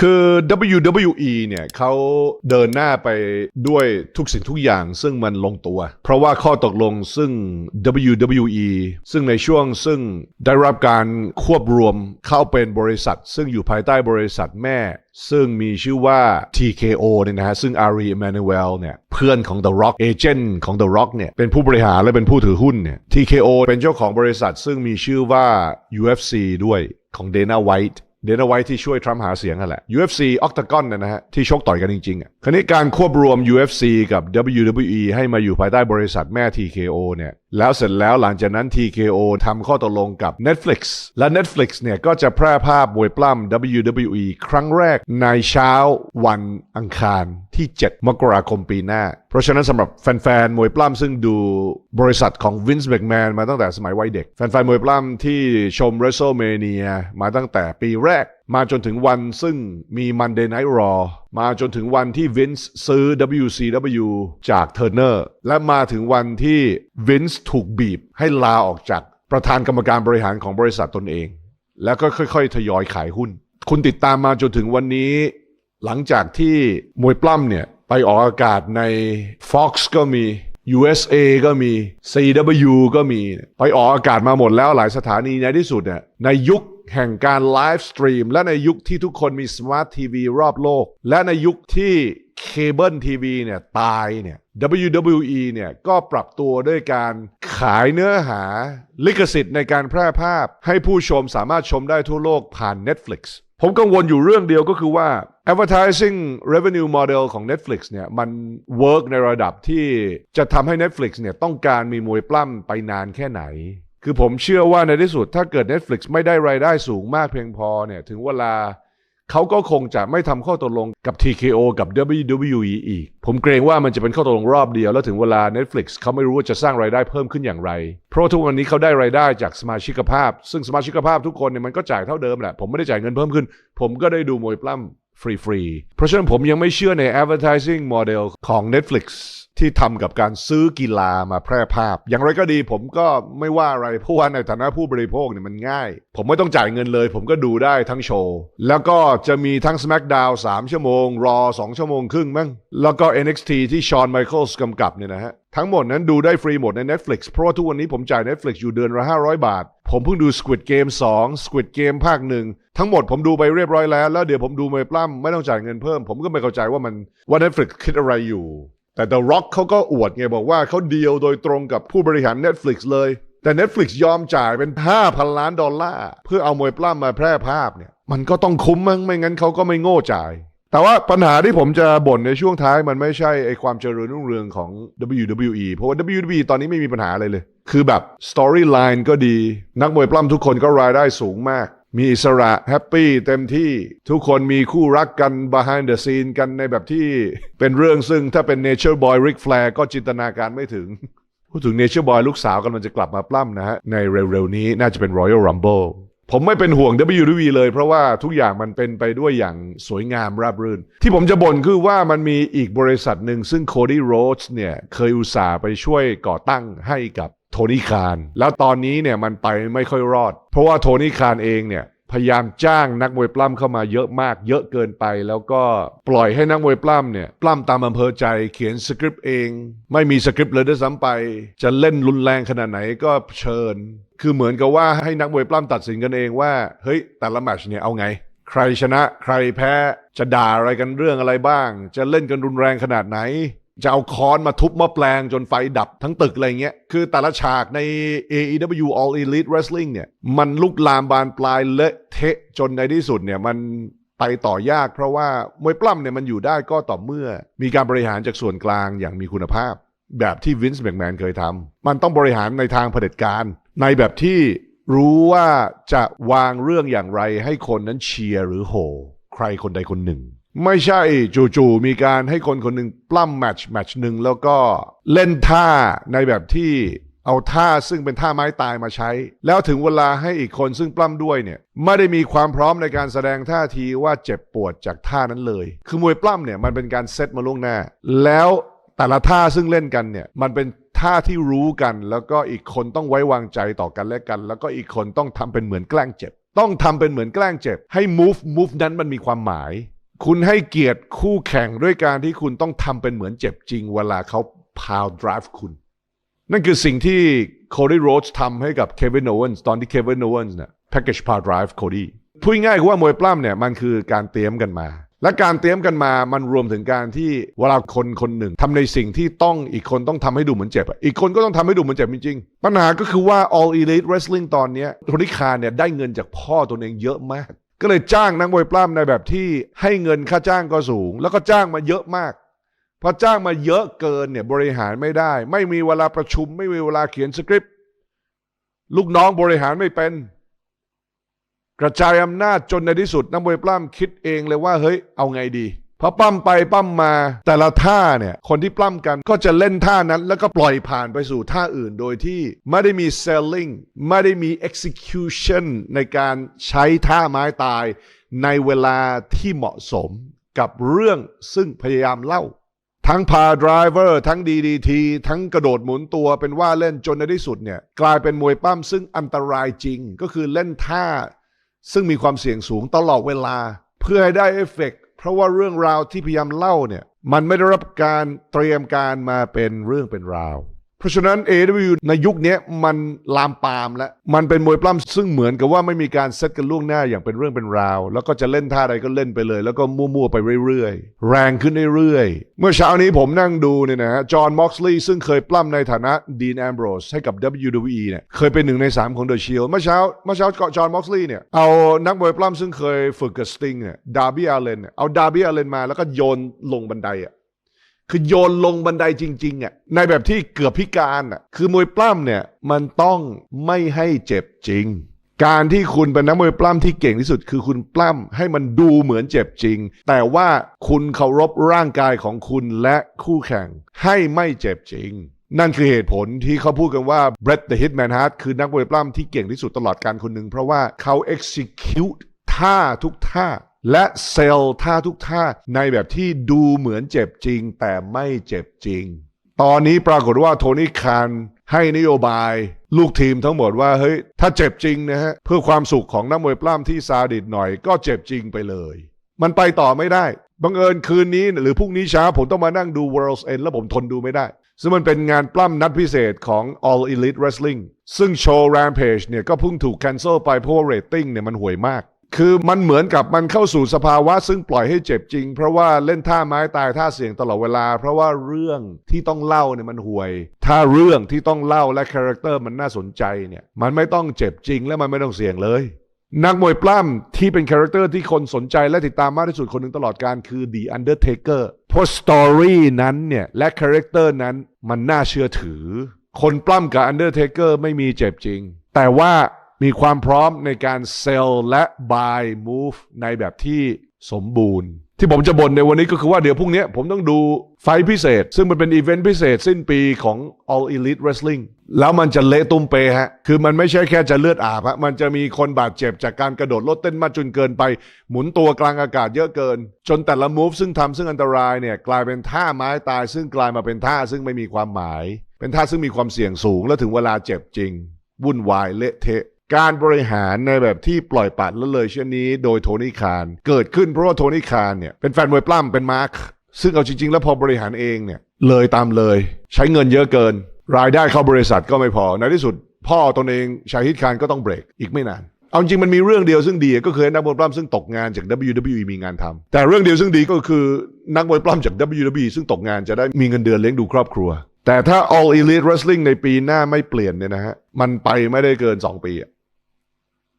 คือ WWE เนี่ยเขาเดินหน้าไปด้วยทุกสิ่งทุกอย่างซึ่งมันลงตัว เพราะว่าข้อตกลงซึ่ง WWE ซึ่งในช่วงซึ่งได้รับการควบรวมเข้าเป็นบริษัท ซึ่งอยู่ภายใต้บริษัทแม่ ซึ่งมีชื่อว่า TKO เนี่ยนะฮะ ซึ่ง Ari Emanuel เนี่ยเพื่อนของ The Rock เอเจนต์ของ The Rock เนี่ยเป็นผู้บริหารและเป็นผู้ถือหุ้นเนี่ย TKO เป็นเจ้าของบริษัทซึ่งมีชื่อว่า UFC ด้วยของ Dana White เดนเอาไว้ที่ช่วยทรัมป์หาเสียงนั่นแหละ UFC Octagon นะฮะที่ชกต่อยกันจริงๆอะคราวนี้การควบรวม UFC กับ WWE ให้มาอยู่ภายใต้บริษัทแม่ TKO เนี่ยแล้วเสร็จแล้วหลังจากนั้น TKO ทำข้อตกลงกับ Netflix และ Netflix เนี่ยก็จะแพร่ภาพมวยปล้ำ WWE ครั้งแรกในเช้าวันอังคารที่ 7 มกราคมปีหน้า เพราะฉะนั้นสำหรับแฟนๆ มวยปล้ำซึ่งดูบริษัทของ Vince McMahon มาตั้งแต่สมัยวัยเด็ก แฟนๆ มวยปล้ำที่ชม WrestleMania มาตั้งแต่ปีแรก มาจนถึงวันซึ่งมี Monday Night Raw มาจนถึงวันที่ Vince ซื้อ WCW จาก Turner และมาถึงวันที่ Vince ถูกบีบให้ลาออกจากประธานกรรมการบริหารของบริษัทตนเอง แล้วก็ค่อยๆ ทยอยขายหุ้น คุณติดตามมาจนถึงวันนี้ หลังจากที่มวยปล้ำเนี่ย ไปออกอากาศใน Fox ก็มี USA ก็มี CW ก็มี ไปออกอากาศมาหมดแล้วหลายสถานีในที่สุดเนี่ยในยุค แห่งการไลฟ์สตรีมและในยุคที่ทุกคนมีสมาร์ททีวีรอบโลก และในยุคที่เคเบิลทีวีเนี่ยตายเนี่ย WWE เนี่ยก็ปรับตัวด้วยการขายเนื้อหาลิขสิทธิ์ในการแพร่ภาพ ให้ผู้ชมสามารถชมได้ทั่วโลกผ่าน Netflix ผมกังวลอยู่เรื่องเดียวก็คือว่า advertising revenue model ของ Netflix เนี่ยมัน work ในระดับที่จะทำให้ Netflix เนี่ยต้องการมีมวยปล้ำไปนานแค่ไหน คือผมเชื่อว่าในที่สุดถ้าเกิด Netflix ไม่ได้รายได้สูงมากเพียงพอเนี่ยถึงเวลาเขาก็คงจะไม่ทำข้อตกลงกับ TKO กับ WWE อีก ผมเกรงว่ามันจะเป็นข้อตกลงรอบเดียว แล้วถึงเวลา Netflix เขาไม่รู้ว่าจะสร้างรายได้เพิ่มขึ้นอย่างไร เพราะทุกวันนี้เขาได้รายได้จากสมาชิกภาพ ซึ่งสมาชิกภาพทุกคนเนี่ยมันก็จ่ายเท่าเดิมแหละ ผมไม่ได้จ่ายเงินเพิ่มขึ้น ผมก็ได้ดูมวยปล้ำ ฟรีๆ เพราะฉะนั้นผมยังไม่เชื่อใน advertising model ของ Netflix ที่ทำกับการซื้อกีฬามาแพร่ภาพ อย่างไรก็ดีผมก็ไม่ว่าอะไรเพราะว่าในฐานะผู้บริโภคเนี่ยมันง่าย ผมไม่ต้องจ่ายเงินเลย ผมก็ดูได้ทั้งโชว์ แล้วก็จะมีทั้ง SmackDown 3 ชั่วโมง รอ 2 ชั่วโมงครึ่งมั้งแล้วก็ NXT ที่ชอนไมเคิลส์กำกับเนี่ยนะฮะ ทั้งหมดนั้นดูได้ฟรีหมดใน Netflix เพราะว่าทุกวันนี้ผมจ่าย Netflix อยู่เดือนละ 500 บาท ผมเพิ่งดู Squid Game 2 Squid Game ภาคหนึ่งทั้งหมดผมดูไปเรียบร้อยแล้ว แล้วเดี๋ยวผมดูมวยปล้ำไม่ต้องจ่ายเงินเพิ่ม ผมก็ไม่เข้าใจว่ามันว่า Netflix คิดอะไรอยู่ แต่ The Rock เขาก็อวดไงบอกว่าเขาเดียวโดยตรงกับผู้บริหาร Netflix เลย แต่ Netflix ยอมจ่ายเป็น 5,000 ล้านดอลลาร์เพื่อเอามวยปล้ำมาแพร่ภาพเนี่ยมันก็ต้องคุ้มมั้งไม่งั้นเขาก็ไม่โง่จ่าย แต่ว่าปัญหาที่ผมจะบ่นในช่วงท้ายมันไม่ใช่ไอความเจริญรุ่งเรืองของ WWE เพราะว่า WWE ตอนนี้ไม่มีปัญหาอะไรเลย คือแบบ Storyline ก็ดี นักมวยปล้ำทุกคนก็รายได้สูงมาก มีอิสระแฮปปี้เต็มที่ทุกคนมีคู่รักกัน behind the scene กันในแบบที่เป็นเรื่องซึ่งถ้าเป็น Nature Boy Ric Flair ก็จินตนาการไม่ถึง พูดถึง Nature Boy ลูกสาวกำลังจะกลับมาปล้ำนะฮะในเร็วๆนี้น่าจะเป็น Royal Rumble ผมไม่เป็นห่วง WWE เลย เพราะว่าทุกอย่างมันเป็นไปด้วยอย่างสวยงามราบรื่น ที่ผมจะบ่นคือว่ามันมีอีกบริษัทหนึ่งซึ่งโคดี้โรสเนี่ยเคยอุตส่าห์ไปช่วยก่อตั้งให้กับโทนี่คารแล้วตอนนี้เนี่ยมันไปไม่ค่อยรอด เพราะว่าโทนี่คารเองเนี่ยพยายามจ้างนักมวยปล้ำเข้ามาเยอะมาก เยอะเกินไปแล้วก็ปล่อยให้นักมวยปล้ำเนี่ยปล้ำตามอำเภอใจเขียนสคริปต์เอง ไม่มีสคริปต์เลยด้วยซ้ำไป จะเล่นรุนแรงขนาดไหนก็เชิญ คือเหมือนกับว่าให้นักมวยปล้ำตัดสินกันเองว่า เฮ้ย แต่ละแมชเนี่ยเอาไง ใครชนะใครแพ้จะด่าอะไรกันเรื่องอะไรบ้าง จะเล่นกันรุนแรงขนาดไหน จะเอาค้อนมาทุบม้อแปลงจนไฟดับทั้งตึกอะไรเงี้ย คือแต่ละฉากใน AEW All Elite Wrestling เนี่ย มันลุกลามบานปลายเละเทะจนในที่สุดเนี่ยมันไปต่อยากเพราะว่ามวยปล้ำเนี่ยมันอยู่ได้ก็ต่อเมื่อ มีการบริหารจากส่วนกลางอย่างมีคุณภาพ แบบที่วินส์แมกแมนเคยทำมันต้องบริหารในทางเผด็จการ ในแบบที่รู้ว่าจะวางเรื่องอย่างไรให้คนนั้นเชียร์หรือโห่ใครคนใดคนหนึ่ง ไม่ใช่จู่ๆมีการให้คนคนหนึ่งปล้ำแมตช์แมตช์หนึ่งแล้วก็เล่นท่าในแบบที่เอาท่าซึ่งเป็นท่าไม้ตายมาใช้ แล้วถึงเวลาให้อีกคนซึ่งปล้ำด้วยเนี่ยไม่ได้มีความพร้อมในการแสดงท่าทีว่าเจ็บปวดจากท่านั้นเลย คือมวยปล้ำเนี่ยมันเป็นการเซตมาล่วงหน้า แล้วแต่ละท่าซึ่งเล่นกันเนี่ยมันเป็น ท่าที่รู้กัน แล้วก็อีกคนต้องไว้วางใจต่อกันและกัน แล้วก็อีกคนต้องทำเป็นเหมือนแกล้งเจ็บ ต้องทำเป็นเหมือนแกล้งเจ็บ ให้ move move นั้นมันมีความหมาย คุณให้เกียรติคู่แข่งด้วยการที่คุณต้องทำเป็นเหมือนเจ็บจริง เวลาเขา power drive คุณ นั่นคือสิ่งที่ Cody Rhodes ทำให้กับ Kevin Owens ตอนที่ Kevin Owens เนี่ย package power drive Cody พูดง่ายๆคือว่ามวยปล้ำเนี่ยมันคือการเตรียมกันมา และการเตรียมกันมามันรวมถึงการที่เวลาคนคนหนึ่งทำในสิ่งที่ต้องอีกคนต้องทำให้ดูเหมือนเจ็บอะอีกคนก็ต้องทำให้ดูเหมือนเจ็บจริงๆปัญหาก็คือว่า All Elite Wrestling ตอนนี้โทนี่คาร์เนี่ยได้เงินจากพ่อตัวเองเยอะมาก ก็เลยจ้างนักมวยปล้ำในแบบที่ให้เงินค่าจ้างก็สูง แล้วก็จ้างมาเยอะมากพอจ้างมาเยอะเกินเนี่ยบริหารไม่ได้ ไม่มีเวลาประชุม ไม่มีเวลาเขียนสคริปต์ลูกน้องบริหารไม่เป็น กระจายอำนาจจนในที่สุดนักมวยปล้ำคิดเองเลยว่าเฮ้ยเอาไงดีพอปั้มไปปั้มมาแต่ละท่าเนี่ยคนที่ปล้ำกันก็จะเล่นท่านั้น แล้วก็ปล่อยผ่านไปสู่ท่าอื่นโดยที่ไม่ได้มี selling ไม่ได้มี execution ในการใช้ท่าไม้ตายในเวลาที่เหมาะสมกับเรื่องซึ่งพยายามเล่า ทั้งพา driver ทั้ง DDT ทั้งกระโดดหมุนตัวเป็นว่าเล่นจนในที่สุดเนี่ยกลายเป็นมวยปั้มซึ่งอันตรายจริงก็คือเล่นท่า ซึ่งมีความเสี่ยงสูงตลอดเวลา เพื่อให้ได้เอฟเฟกต์เพราะว่าเรื่องราวที่พยายามเล่าเนี่ย มันไม่ได้รับการเตรียมการมาเป็นเรื่องเป็นราว ราะฉะนั้น AW ในยุคนี้มันลามปามแล้ว มันเป็นมวยปล้ำซึ่งเหมือนกับว่าไม่มีการเซตกันล่วงหน้าอย่างเป็นเรื่องเป็นราว แล้วก็จะเล่นท่าใดก็เล่นไปเลย แล้วก็มั่วๆไปเรื่อยๆ แรงขึ้นเรื่อยๆ เมื่อเช้านี้ผมนั่งดูเนี่ยนะฮะจอห์น ม็อกซ์ลีย์ซึ่งเคยปล้ำในฐานะดีนแอมโบรสให้กับ WWE เนี่ยเคยเป็นหนึ่งในสามของเดอะชิลเมื่อเช้าเมื่อเช้าจอห์น ม็อกซ์ลีย์เนี่ยเอานักมวยปล้ำซึ่งเคยฝึกกับสติงเนี่ยดาร์บี้อาเลนเนี่ยเอาดาร์บี้อาเลนมาแล้วก็โยนลงบันไดอะ คือโยนลงบันไดจริงๆอะในแบบที่เกือบพิการอะคือมวยปล้ำเนี่ยมันต้องไม่ให้เจ็บจริง การที่คุณเป็นนักมวยปล้ำที่เก่งที่สุด คือคุณปล้ำให้มันดูเหมือนเจ็บจริง แต่ว่าคุณเคารพร่างกายของคุณและคู่แข่งให้ไม่เจ็บจริงนั่นคือเหตุผลที่เขาพูดกันว่า Bret the Hitman Hart คือนักมวยปล้ำที่เก่งที่สุดตลอดการคนหนึ่งเพราะว่าเขา execute ท่าทุกท่า และเซลล์ท่าทุกท่าในแบบที่ดูเหมือนเจ็บจริง แต่ไม่เจ็บจริง ตอนนี้ปรากฏว่าโทนี่คานให้นโยบายลูกทีมทั้งหมดว่าเฮ้ยถ้าเจ็บจริงนะฮะเพื่อความสุขของนักมวยปล้ำที่ซาดิสหน่อยก็เจ็บจริงไปเลย มันไปต่อไม่ได้บังเอิญคืนนี้หรือพรุ่งนี้เช้าผมต้องมานั่งดู World's End แล้วผมทนดูไม่ได้ ซึ่งมันเป็นงานปล้ำนัดพิเศษของ All Elite Wrestling ซึ่งโชว์ Rampage เนี่ยก็เพิ่งถูก cancel ไปเพราะว่าเรตติ้งเนี่ยมันห่วยมาก คือมันเหมือนกับมันเข้าสู่สภาวะซึ่งปล่อยให้เจ็บจริง เพราะว่าเล่นท่าไม้ตายท่าเสียงตลอดเวลา เพราะว่าเรื่องที่ต้องเล่าเนี่ยมันห่วย ถ้าเรื่องที่ต้องเล่าและคาแรคเตอร์มันน่าสนใจเนี่ยมันไม่ต้องเจ็บจริงและมันไม่ต้องเสี่ยงเลย นักมวยปล้ำที่เป็นคาแรคเตอร์ที่คนสนใจและติดตามมากที่สุดคนหนึ่งตลอดการคือ The Undertaker เพราะสตอรี่นั้นเนี่ยและคาแรคเตอร์นั้นมันน่าเชื่อถือ คนปล้ำกับ Undertaker ไม่มีเจ็บจริง แต่ว่า มีความพร้อมในการเซลและ buy move ในแบบที่สมบูรณ์ ที่ผมจะบ่นในวันนี้ก็คือว่าเดี๋ยวพรุ่งนี้ผมต้องดูไฟพิเศษ ซึ่งมันเป็นอีเวนต์พิเศษสิ้นปีของ All Elite Wrestling แล้วมันจะเละตุ้มเปฮะ คือมันไม่ใช่แค่จะเลือดอาบฮะ มันจะมีคนบาดเจ็บจากการกระโดดรถเต้นมากจนเกินไป หมุนตัวกลางอากาศเยอะเกิน จนแต่ละมูฟซึ่งทำซึ่งอันตรายเนี่ยกลายเป็นท่าไม้ตาย ซึ่งกลายมาเป็นท่าซึ่งไม่มีความหมาย เป็นท่าซึ่งมีความเสี่ยงสูงแล้วถึงเวลาเจ็บจริงวุ่นวายเละเทะ การบริหารในแบบที่ปล่อยปัดละเลยเช่นนี้ โดยโทนี่คานเกิดขึ้นเพราะว่าโทนี่คานเนี่ยเป็นแฟนมวยปล้ำเป็นมาร์คซึ่งเอาจริง ๆ แล้วพอบริหารเองเนี่ยเลยตามเลย ใช้เงินเยอะเกิน รายได้เข้าบริษัทก็ไม่พอในที่สุด พ่อตนเองชาฮิดคานก็ต้องเบรกอีกไม่นานเอาจริงมันมีเรื่องเดียวซึ่งดีก็คือนักมวยปล้ำซึ่งตกงานจาก WWE มีงานทำแต่เรื่องเดียวซึ่งดีก็คือนักมวยปล้ำจาก WWE ซึ่งตกงานจะได้มีเงินเดือนเลี้ยงดูครอบครัว แต่ถ้า All Elite Wrestling ในปีหน้าไม่เปลี่ยนเนี่ยนะฮะมันไปไม่ได้เกิน 2 ปีอะ